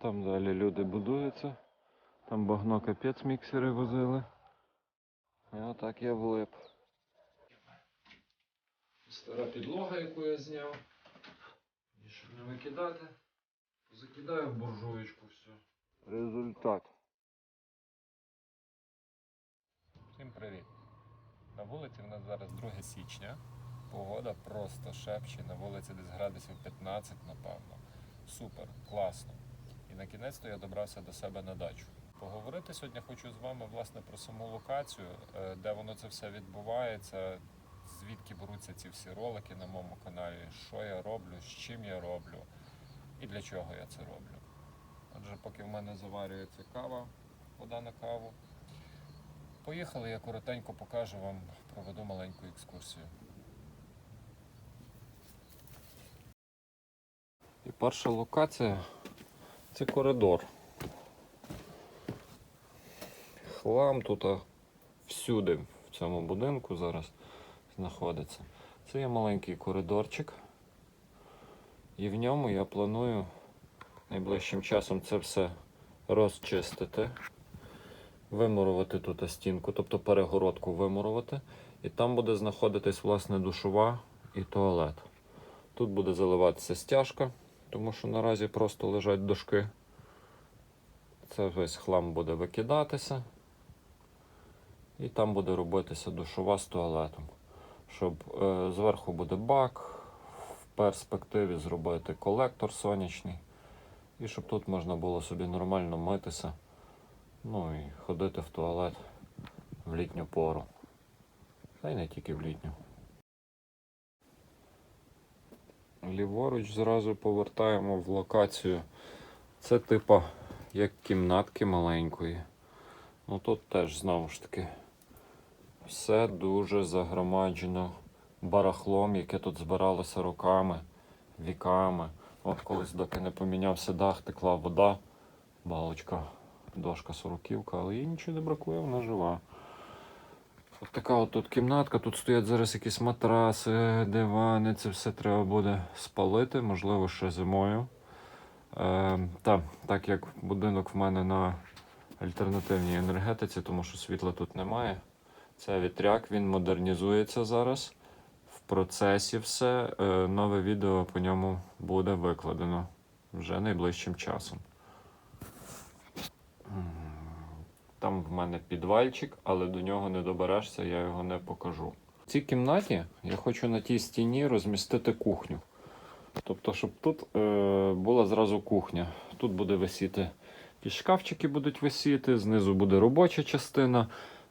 Там далі люди будуються. Там багно капець міксери возили. І отак я влип. Стара підлога, яку я зняв. І щоб не викидати, закидаю в буржуєчку все. Результат. Всім привіт! На вулиці в нас зараз 2 січня. Погода просто шепче. На вулиці десь градусів 15, напевно. Супер, класно. На кінець-то я добрався до себе на дачу. Поговорити сьогодні хочу з вами власне про саму локацію, е, де воно це все відбувається, звідки беруться ці всі ролики на моєму каналі, що я роблю, з чим я роблю і для чого я це роблю. Отже, поки в мене заварюється кава, вода на каву. Поїхали, я коротенько покажу вам, проведу маленьку екскурсію. І перша локація це коридор. Хлам тут всюди в цьому будинку зараз знаходиться. Це є маленький коридорчик. І в ньому я планую найближчим часом це все розчистити, вимурувати тут стінку, тобто перегородку вимурувати. І там буде знаходитись власне душова і туалет. Тут буде заливатися стяжка, тому що наразі просто лежать дошки. Це весь хлам буде викидатися. І там буде робитися душова з туалетом. Щоб е, зверху буде бак, в перспективі зробити колектор сонячний. І щоб тут можна було собі нормально митися. Ну і ходити в туалет в літню пору. Та й не тільки в літню. Ліворуч зразу повертаємо в локацію. Це типа як кімнатки маленької. Ну тут теж знову ж таки все дуже загромаджено барахлом, яке тут збиралося роками, віками. От колись, доки не помінявся дах, текла вода, балочка, дошка сороківка, але їй нічого не бракує, вона жива. От така от тут кімнатка, тут стоять зараз якісь матраси, дивани, це все треба буде спалити, можливо, ще зимою. Е, та, так як будинок в мене на альтернативній енергетиці, тому що світла тут немає. Це вітряк, він модернізується зараз. В процесі все. Е, нове відео по ньому буде викладено вже найближчим часом. Там в мене підвальчик, але до нього не доберешся, я його не покажу. В цій кімнаті я хочу на тій стіні розмістити кухню. Тобто, щоб тут е, була зразу кухня. Тут буде висіти ті шкафчики будуть висіти, знизу буде робоча частина.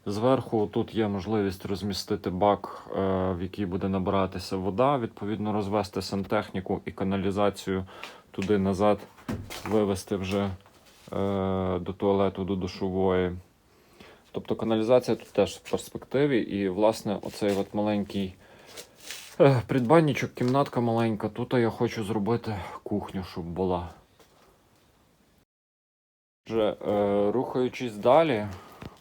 Зверху тут є можливість розмістити бак, е, в який буде набиратися вода, відповідно, розвести сантехніку і каналізацію туди назад, вивести вже до туалету, до душової. Тобто каналізація тут теж в перспективі. І, власне, оцей от маленький е, придбанничок, кімнатка маленька. Тут я хочу зробити кухню, щоб була. Вже е, рухаючись далі,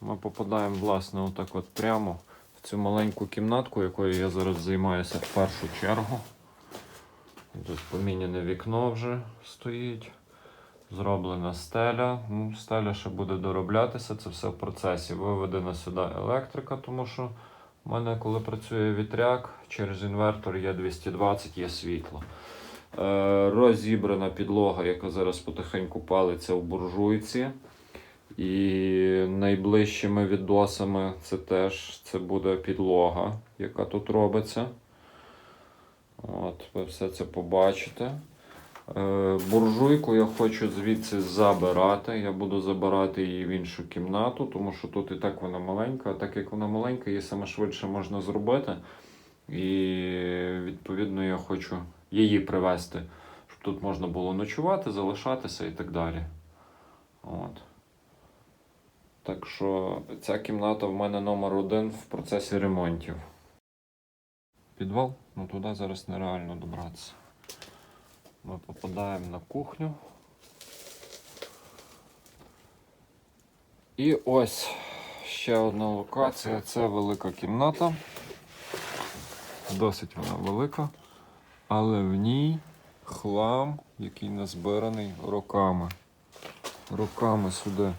ми попадаємо, власне, отак от прямо в цю маленьку кімнатку, якою я зараз займаюся в першу чергу. Тут поміняне вікно вже стоїть. Зроблена стеля. Ну, стеля ще буде дороблятися, це все в процесі. Виведена сюди електрика, тому що в мене, коли працює вітряк, через інвертор є 220, є світло. Е, розібрана підлога, яка зараз потихеньку палиться в буржуйці. І найближчими відосами це теж це буде підлога, яка тут робиться. От, ви все це побачите. Е, буржуйку я хочу звідси забирати. Я буду забирати її в іншу кімнату, тому що тут і так вона маленька, а так як вона маленька, її саме швидше можна зробити. І відповідно я хочу її привезти, щоб тут можна було ночувати, залишатися і так далі. От. Так що ця кімната в мене номер один в процесі ремонтів. Підвал, ну туди зараз нереально добратися. Ми попадаємо на кухню. І ось ще одна локація. Це велика кімната. Досить вона велика, але в ній хлам, який назбираний роками. роками сюди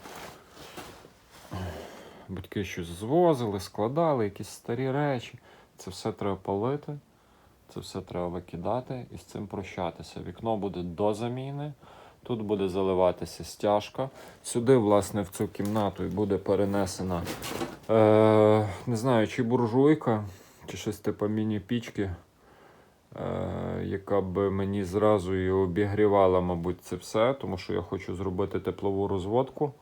батьки щось звозили, складали, якісь старі речі. Це все треба палити, це все треба викидати і з цим прощатися. Вікно буде до заміни. Тут буде заливатися стяжка. Сюди, власне, в цю кімнату і буде перенесена, е, не знаю, чи буржуйка, чи щось типу міні-пічки, е, яка би мені зразу і обігрівала, мабуть, це все, тому що я хочу зробити теплову розводку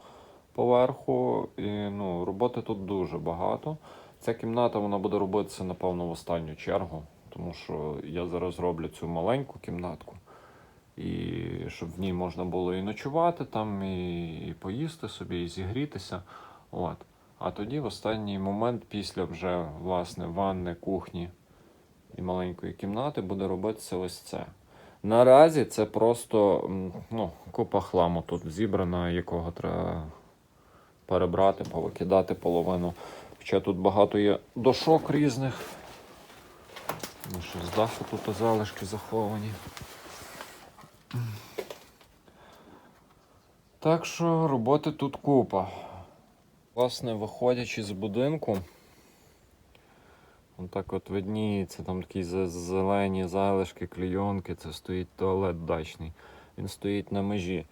поверху. І ну, роботи тут дуже багато. Ця кімната вона буде робитися, напевно, в останню чергу, тому що я зараз роблю цю маленьку кімнатку. І щоб в ній можна було і ночувати там, і, і поїсти собі, і зігрітися. От. А тоді в останній момент, після вже власне ванни, кухні і маленької кімнати, буде робитися ось це. Наразі це просто ну, купа хламу тут зібрана, якого треба перебрати, повикидати половину. Хоча тут багато є дошок різних. Ну, що з даху тут залишки заховані. Так що роботи тут купа. Власне, виходячи з будинку, так от видніється, там такі зелені залишки, клейонки, це стоїть туалет дачний. Він стоїть на межі.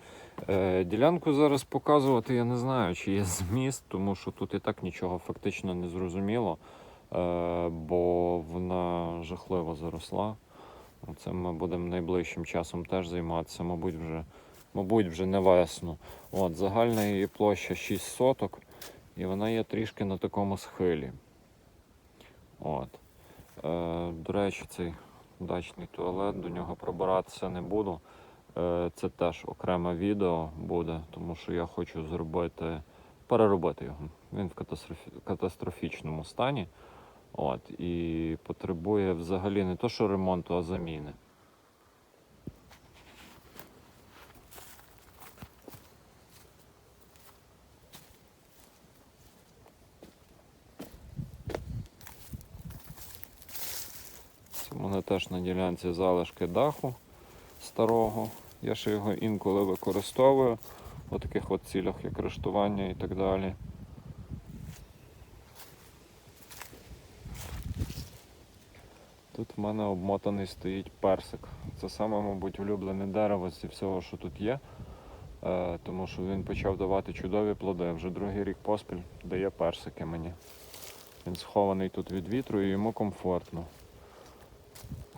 Е, ділянку зараз показувати я не знаю, чи є зміст, тому що тут і так нічого фактично не зрозуміло, бо вона жахливо заросла. Цим ми будемо найближчим часом теж займатися, мабуть, вже, мабуть, вже не весну. От, загальна її площа 6 соток, і вона є трішки на такому схилі. От. Е, до речі, цей дачний туалет, до нього пробиратися не буду. Е, це теж окреме відео буде, тому що я хочу зробити, переробити його. Він в катастрофі, катастрофічному стані. От, і потребує взагалі не то, що ремонту, а заміни. В мене теж на ділянці залишки даху старого. Я ще його інколи використовую у таких от цілях, як рештування і так далі. Тут в мене обмотаний стоїть персик. Це саме, мабуть, улюблене дерево зі всього, що тут є. Е, тому що він почав давати чудові плоди. Вже другий рік поспіль дає персики мені. Він схований тут від вітру і йому комфортно.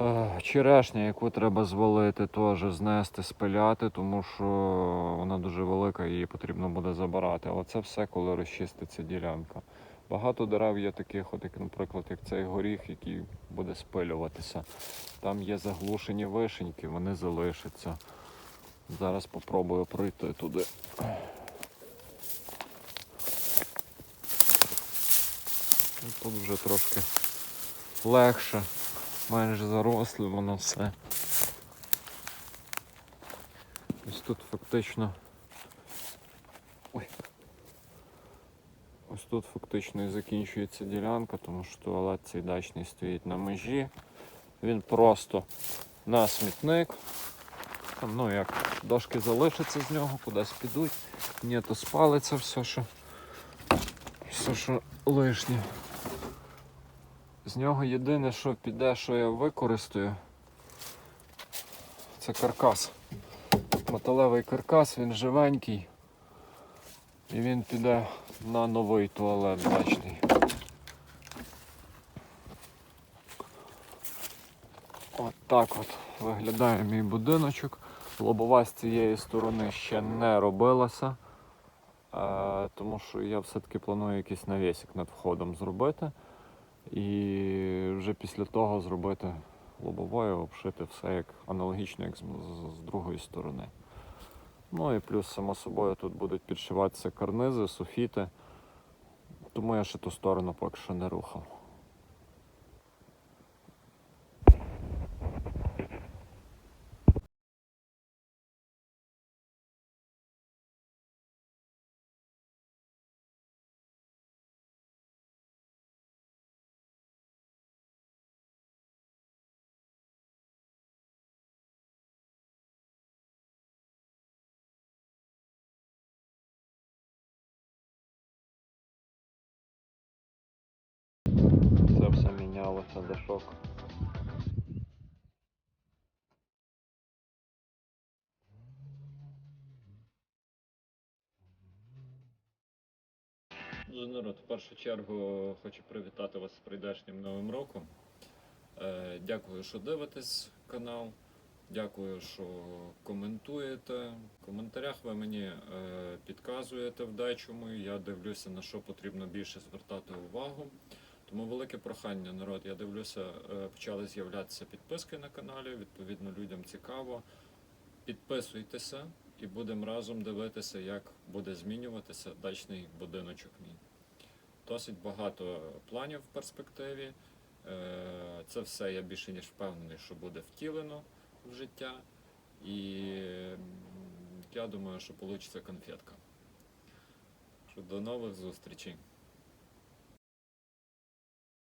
Е, Черешня, яку треба звалити, теж знести, спиляти, тому що вона дуже велика і її потрібно буде забирати. Але це все, коли розчиститься ділянка. Багато дерев є таких, от, як, наприклад, як цей горіх, який буде спилюватися. Там є заглушені вишеньки, вони залишаться. Зараз попробую пройти туди. Ну, Тут вже трошки легше, майже заросло воно все. Ось тут фактично. Ой. Ось тут фактично і закінчується ділянка, тому що туалет цей дачний стоїть на межі. Він просто на смітник. Там, ну як, дошки залишаться з нього, кудись підуть. Ні, то спалиться все, що, все, що лишнє. З нього єдине, що піде, що я використаю, це каркас. Металевий каркас, він живенький. І він піде на новий туалет дачний. От так от виглядає мій будиночок. Лобова з цієї сторони ще не робилася, е, тому що я все-таки планую якийсь навісик над входом зробити. І вже після того зробити лобовою, обшити все як аналогічно, як з, з- з другої сторони. Ну і плюс, само собою, тут будуть підшиватися карнизи, софіти. Тому я ще ту сторону поки що не рухав. Залишилося дашок. Дуже народ, в першу чергу хочу привітати вас з прийдешнім новим роком. Е, Дякую, що дивитесь канал. Дякую, що коментуєте. В коментарях ви мені е, підказуєте в дечому. Я дивлюся, на що потрібно більше звертати увагу. Тому велике прохання, народ. Я дивлюся, е, почали з'являтися підписки на каналі. Відповідно, людям цікаво. Підписуйтеся і будемо разом дивитися, як буде змінюватися дачний будиночок мій. Досить багато планів в перспективі. Е, Це все я більше ніж впевнений, що буде втілено в життя. І я думаю, що вийде конфетка. До нових зустрічей.